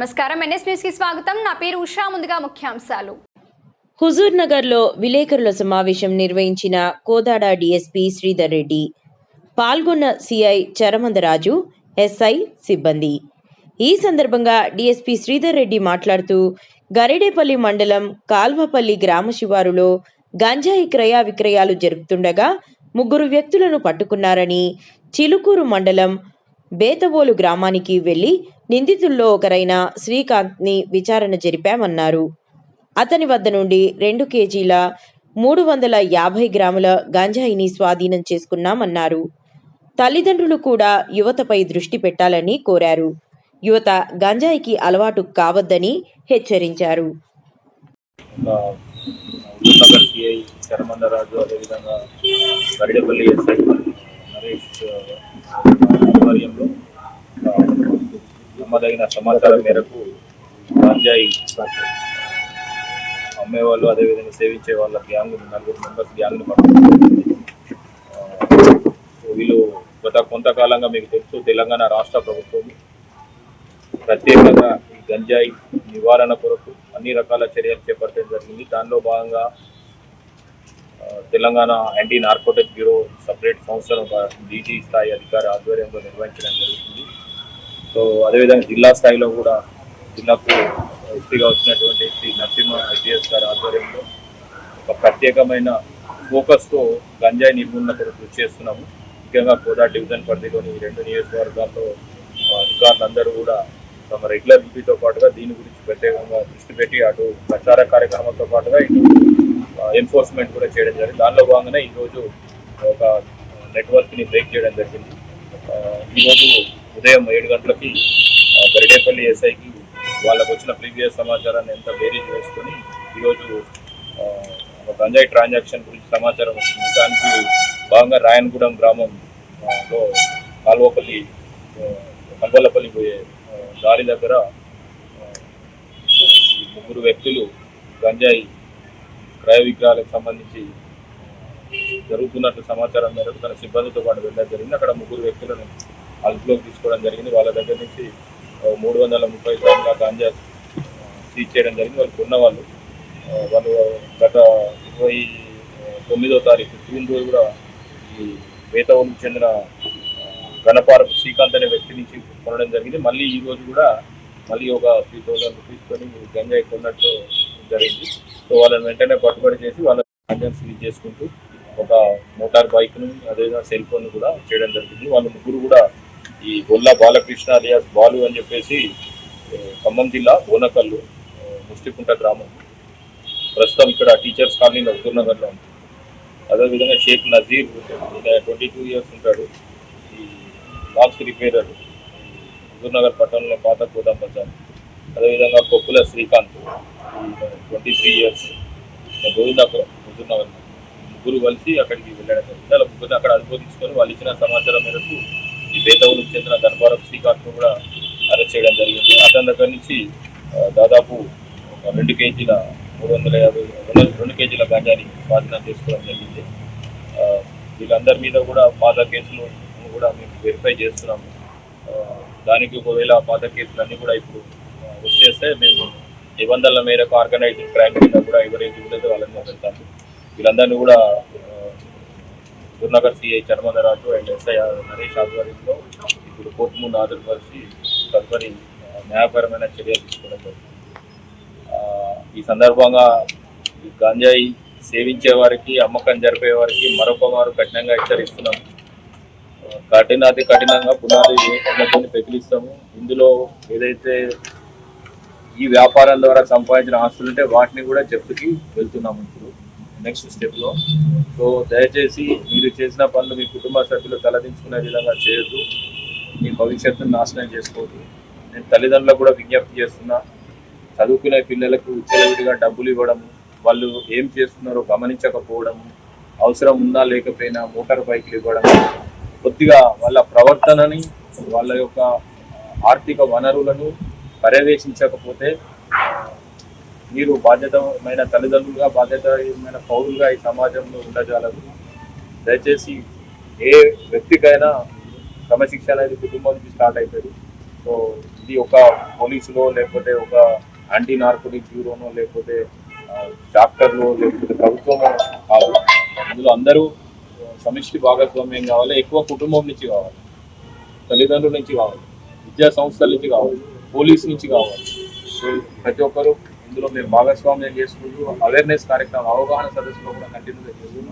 నమస్కారం. ఎన్ఎస్ న్యూస్కి స్వాగతం. నా పేరు ఉషా. ముందుగా ముఖ్యాంశాలు. హుజూర్ నగర్లో విలేకరుల సమావేశం నిర్వహించిన కోదాడ డిఎస్పీ శ్రీధర్ రెడ్డి పాల్గొన్న సిఐ చరమందరాజు ఎస్ఐ సిబ్బంది. ఈ సందర్భంగా డిఎస్పీ శ్రీధర్ రెడ్డి మాట్లాడుతూ గరిడేపల్లి మండలం కాల్వపల్లి గ్రామ శివారులో గంజాయి క్రయ విక్రయాలు జరుపుతుండగా ముగ్గురు వ్యక్తులను పట్టుకున్నారని చిలుకూరు మండలం బేతవోలు గ్రామానికి వెళ్ళి నిందితుల్లో ఒకరైన శ్రీకాంత్ని విచారణ జరిపామన్నారు. అతని వద్ద నుండి రెండు కేజీల మూడు వందల యాభై గ్రాముల గంజాయిని స్వాధీనం చేసుకున్నామన్నారు. తల్లిదండ్రులు కూడా యువతపై దృష్టి పెట్టాలని కోరారు. యువత గంజాయికి అలవాటు కావద్దని హెచ్చరించారు. అదేవిధంగా గరిడపల్లి ఎస్ఐ నరేష్ ఆధ్వర్యంలో ఆ, నమ్మదగిన సమాచారం మేరకు గంజాయి అమ్మేవాళ్ళు అదేవిధంగా సేవించే వాళ్ళ గ్యాంగ్ నలుగురు మెంబర్స్ గ్యాంగ్ని పట్టుకుంటుంది వీళ్ళు గత కొంతకాలంగా మీకు తెలుసు తెలంగాణ రాష్ట్ర ప్రభుత్వం ప్రత్యేకంగా ఈ గంజాయి నివారణ కొరకు అన్ని రకాల చర్యలు చేపట్టడం జరిగింది. దానిలో భాగంగా Telangana anti narcotics bureau separate సంస్థను ఒక డీజీ స్థాయి అధికారి ఆధ్వర్యంలో నిర్వహించడం జరుగుతుంది సో అదేవిధంగా జిల్లా స్థాయిలో కూడా జిల్లాకు ఎస్పీగా వచ్చినటువంటి శ్రీ నరసింహ ఐపీఎస్ గారి ఆధ్వర్యంలో ఒక ప్రత్యేకమైన ఫోకస్తో గంజాయి నిర్మూలన కొరకు కృషి చేస్తున్నాము. ముఖ్యంగా కోదా డివిజన్ పరిధిలోని రెండు నియోజకవర్గాల్లో అధికారులందరూ కూడా తమ రెగ్యులర్ డ్యూటీతో పాటుగా దీని గురించి ప్రత్యేకంగా దృష్టి పెట్టి అటు ప్రచార కార్యక్రమంతో పాటుగా ఇటు ఎన్ఫోర్స్మెంట్ కూడా చేయడం జరిగింది. దానిలో భాగంగానే ఈరోజు ఒక నెట్వర్క్ని బ్రేక్ చేయడం జరిగింది. ఈరోజు ఉదయం ఏడు గంటలకి గరిడేపల్లి ఎస్ఐకి వాళ్ళకు వచ్చిన ప్రీవియస్ సమాచారాన్ని ఎంత బేరీజ్ చేసుకొని ఈరోజు గంజాయి ట్రాన్సాక్షన్ గురించి సమాచారం వచ్చింది. దానికి భాగంగా రాయనగూడెం గ్రామంలో కాల్వపల్లి కల్వలపల్లి పోయే దారి దగ్గర ఈ ముగ్గురు వ్యక్తులు గంజాయి క్రయ విగ్రహాలకు సంబంధించి జరుగుతున్నట్లు సమాచారం మేరకు తన సిబ్బందితో పాటు వెళ్ళడం జరిగింది. అక్కడ ముగ్గురు వ్యక్తులను అదుపులోకి తీసుకోవడం జరిగింది. వాళ్ళ దగ్గర నుంచి మూడు వందల ముప్పై గ్రాముల గాంజా సీజ్ చేయడం జరిగింది. వాళ్ళు కొన్న వాళ్ళు వాళ్ళు గత ఇరవై తొమ్మిదో తారీఖు జూన్ రోజు కూడా ఈ వేతవులకు చెందిన గణపారపు శ్రీకాంత్ అనే వ్యక్తి నుంచి కొనడం జరిగింది. మళ్ళీ ఈ రోజు కూడా మళ్ళీ ఒక త్రీ థౌసండ్ రూపీస్ తోని గంజాయి కొన్నట్టు జరిగింది. సో వాళ్ళని వెంటనే పట్టుబడి చేసి వాళ్ళ గంజాయి సీజ్ చేసుకుంటూ ఒక మోటార్ బైక్ను అదేవిధంగా సెల్ ఫోన్ కూడా చేయడం జరిగింది. వాళ్ళ ముగ్గురు కూడా ఈ గొల్ల బాలకృష్ణ అలియాస్ బాలు అని చెప్పేసి ఖమ్మం జిల్లా ఓనకల్లు ముష్టికుంట గ్రామం. ప్రస్తుతం ఇక్కడ టీచర్స్ కాలనీ నగర్లో ఉంది. అదేవిధంగా Sheikh Nazeer twenty two years ఉంటాడు. ఈ బాక్స్ రిపేరర్ హుజూర్నగర్ పట్టణంలో పాత గోదాం బజార్. అదేవిధంగా Koppula Srikanth twenty three years Govindapuram Huzurnagar. ముగ్గురు కలిసి అక్కడికి వెళ్ళడం జరిగింది. అలా ముగ్గురు అక్కడ అదుపు తీసుకొని వాళ్ళు ఇచ్చిన సమాచారం మేరకు ఈ బేతవులకు చెందిన గణపారం శ్రీకాంత్ కూడా అరెస్ట్ చేయడం జరిగింది. అతని దగ్గర నుంచి దాదాపు రెండు కేజీల మూడు వందల యాభై రెండు కేజీల గంజాని స్వాధీనం చేసుకోవడం జరిగింది. వీళ్ళందరి మీద కూడా పాత కేసులు కూడా మేము వెరిఫై చేస్తున్నాము. దానికి ఒకవేళ పాత కేసులన్నీ కూడా ఇప్పుడు వచ్చేస్తే మేము నిబంధనల మేరకు ఆర్గనైజ్డ్ క్రైమ్ కింద కూడా ఎవరైతే ఉండేదో వాళ్ళని వెళ్తాము. వీళ్ళందరినీ కూడా గురునగర్ సిఐ చర్మధరాజు అండ్ ఎస్ఐ నరేష్ ఆధ్వర్యంలో ఇప్పుడు కోర్టు ముందు హాజరుపరిచి తదుపరి న్యాయపరమైన చర్యలు తీసుకోవడం జరుగుతుంది ఈ సందర్భంగా ఈ గంజాయి సేవించే వారికి అమ్మకం జరిపే వారికి మరొక వారు కఠినంగా హెచ్చరిస్తున్నాం. కఠిన కఠినాతి కఠినంగా పునాది ఉన్నతిని పెకిలిస్తాము. ఇందులో ఏదైతే ఈ వ్యాపారం ద్వారా సంపాదించిన ఆస్తులు ఉంటే వాటిని కూడా జప్తుకి వెళ్తున్నాము. నెక్స్ట్ స్టెప్లో సో దయచేసి మీరు చేసిన పనులు మీ కుటుంబ సభ్యులు తలదించుకునే విధంగా చేయొద్దు. మీ భవిష్యత్తును నాశనం చేసుకోవద్దు. నేను తల్లిదండ్రులకు కూడా విజ్ఞప్తి చేస్తున్నా. చదువుకునే పిల్లలకు విచ్చలవిడిగా డబ్బులు ఇవ్వడము వాళ్ళు ఏం చేస్తున్నారో గమనించకపోవడము అవసరం ఉందా లేకపోయినా మోటార్ బైక్లు ఇవ్వడం కొద్దిగా వాళ్ళ ప్రవర్తనని వాళ్ళ యొక్క ఆర్థిక వనరులను పర్యవేక్షించకపోతే మీరు బాధ్యతమైన తల్లిదండ్రులుగా బాధ్యతమైన పౌరులుగా ఈ సమాజంలో ఉండజాలరు దయచేసి ఏ వ్యక్తికైనా క్రమశిక్షణ అనేది కుటుంబం నుంచి స్టార్ట్ అవుతుంది. సో ఇది ఒక పోలీసులో లేకపోతే ఒక యాంటీ నార్కోటిక్ బ్యూరోనో లేకపోతే డాక్టర్లో డాక్టర్లు లేకపోతే ప్రభుత్వమో కాదు. ఇందులో అందరూ సమిష్టి భాగస్వామ్యం కావాలి? ఎక్కువ కుటుంబం నుంచి కావాలి. తల్లిదండ్రుల నుంచి కావాలి. విద్యా సంస్థల నుంచి కావాలి. పోలీస్ నుంచి కావాలి. సో ప్రతి ఒక్కరు ఇందులో మేము భాగస్వామ్యం చేసుకుంటూ అవేర్నెస్ కార్యక్రమం అవగాహన సదస్సులో కూడా కంటిన్యూగా చేస్తున్నాం